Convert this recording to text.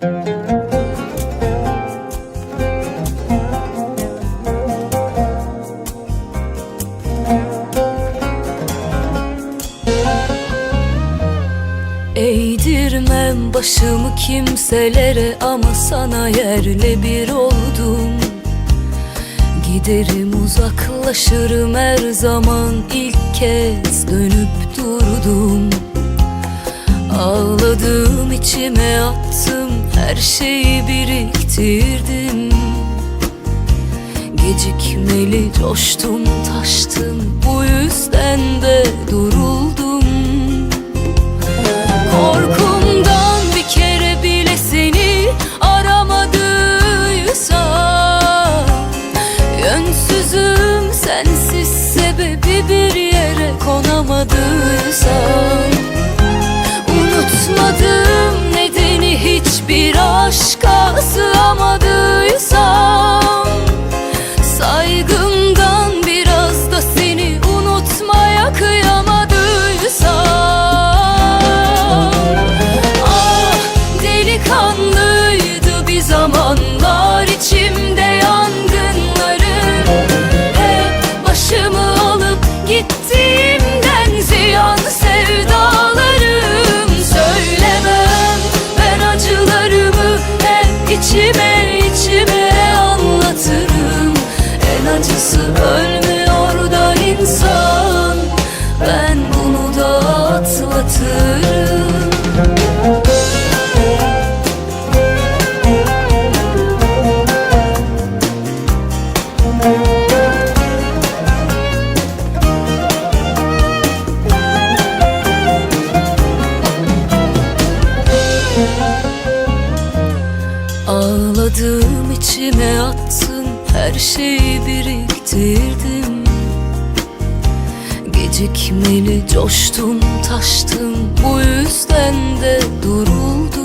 Eğdirmem başımı kimselere ama sana yerle bir oldum. Giderim uzaklaşırım her zaman ilk kez dönüp Ağladım içime attım her şeyi biriktirdim. Gecikmeli coştum taştım bu yüzden de duruldum içime içime anlatırım. En acısı ölmüyor Ağladım içime attım her şeyi biriktirdim. Gecikmeli coştum taştım bu yüzden de duruldum